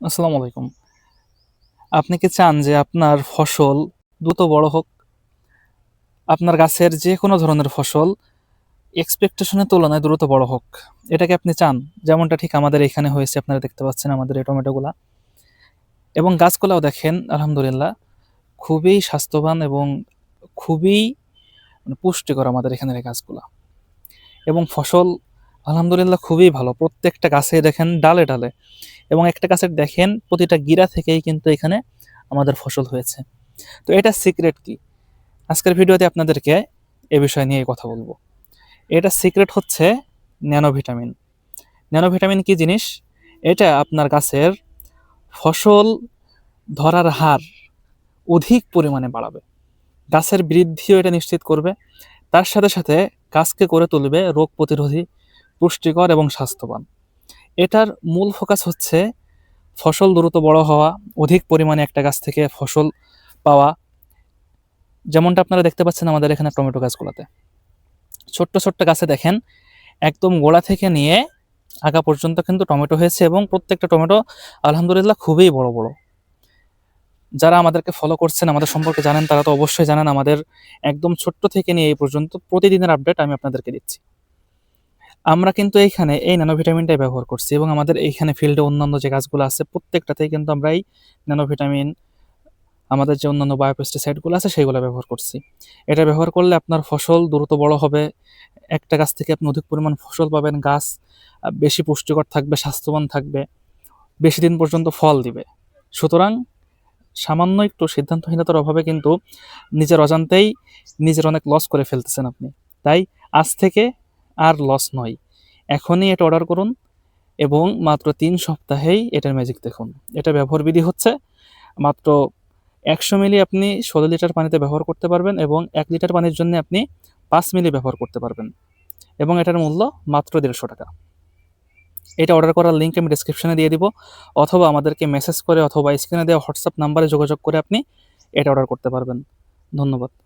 আসসালামু আলাইকুম। আপনি কি চান যে আপনার ফসল দ্রুত বড় হোক? আপনার গাছের যে কোনো ধরনের ফসল এক্সপেকটেশনের তুলনায় দ্রুত বড় হোক। এটাকে আপনি চান? যেমনটা ঠিক আমাদের এখানে হয়েছে, আপনারা দেখতে পাচ্ছেন আমাদের এই টমেটোগুলা। এবং গাছগুলাও দেখেন, আলহামদুলিল্লাহ, খুবই স্বাস্থ্যবান এবং খুবই মানে পুষ্টিকর আমাদের এখানের এই গাছগুলা। এবং ফসল আলহামদুলিল্লাহ খুবই ভালো। প্রত্যেকটা গাছে দেখেন ডালে ডালে। এবং একটা গাছের দেখেন, প্রতিটা গিরা থেকেই কিন্তু এখানে আমাদের ফসল হয়েছে। তো এটা সিক্রেট কি? আজকের ভিডিওতে আপনাদেরকে এ বিষয় নিয়ে কথা বলব। এটা সিক্রেট হচ্ছে ন্যানো ভিটামিন ন্যানো ভিটামিন কি জিনিস? এটা আপনার গাছের ফসল ধরার হার অধিক পরিমাণে বাড়াবে। গাছের বৃদ্ধিও এটা নিশ্চিত করবে। তার সাথে সাথে গাছকে করে তুলবে রোগ প্রতিরোধী পুষ্টিকর এবং স্বাস্থ্যবান। এটার মূল ফোকাস হচ্ছে ফসল দ্রুত বড় হওয়া, অধিক পরিমাণে একটা গাছ থেকে ফসল পাওয়া। যেমনটা আপনারা দেখতে পাচ্ছেন আমাদের এখানে টমেটো গাছগুলোতে। ছোট্ট ছোট্ট গাছে দেখেন, একদম গোড়া থেকে নিয়ে আগা পর্যন্ত কিন্তু টমেটো হয়েছে এবং প্রত্যেকটা টমেটো আলহামদুলিল্লাহ খুবই বড় বড়। যারা আমাদেরকে ফলো করছেন, আমাদের সম্পর্কে জানেন, তারা তো অবশ্যই জানেন আমাদের একদম ছোট্ট থেকে নিয়ে এই পর্যন্ত প্রতিদিনের আপডেট আমি আপনাদেরকে দিচ্ছি। আমরা কিন্তু এইখানে এই ন্যানো ভিটামিনটাই ব্যবহার করছি এবং আমাদের এইখানে ফিল্ডে অন্যান্য যে গাছগুলো আছে, প্রত্যেকটাতেই কিন্তু আমরা এই ন্যানো ভিটামিন আমাদের যে অন্যান্য বায়োপেস্টিসাইডগুলো আছে সেগুলো ব্যবহার করছি। এটা ব্যবহার করলে আপনার ফসল দ্রুত বড় হবে। একটা গাছ থেকে আপনি অধিক পরিমাণ ফসল পাবেন, গাছ বেশি পুষ্টিকর থাকবে, স্বাস্থ্যবান থাকবে, বেশি দিন পর্যন্ত ফল দিবে। সুতরাং সামান্য একটু সিদ্ধান্তহীনতার অভাবে কিন্তু নিজের অজান্তেই নিজের অনেক লস করে ফেলতেছেন আপনি। তাই আজ থেকে আর লস নয়। এখনই এটা অর্ডার করুন এবং মাত্র তিন সপ্তাহেই এটার ম্যাজিক দেখুন। এটা ব্যবহার বিধি হচ্ছে মাত্র একশো মিলি আপনি ষোলো লিটার পানিতে ব্যবহার করতে পারবেন এবং এক লিটার পানির জন্য আপনি পাঁচ মিলি ব্যবহার করতে পারবেন এবং এটার মূল্য মাত্র দেড়শো টাকা। এটা অর্ডার করার লিঙ্ক আমি ডিসক্রিপশনে দিয়ে দিব অথবা আমাদেরকে মেসেজ করে অথবা স্ক্রিনে দেওয়া হোয়াটসঅ্যাপ নাম্বারে যোগাযোগ করে আপনি এটা অর্ডার করতে পারবেন। ধন্যবাদ।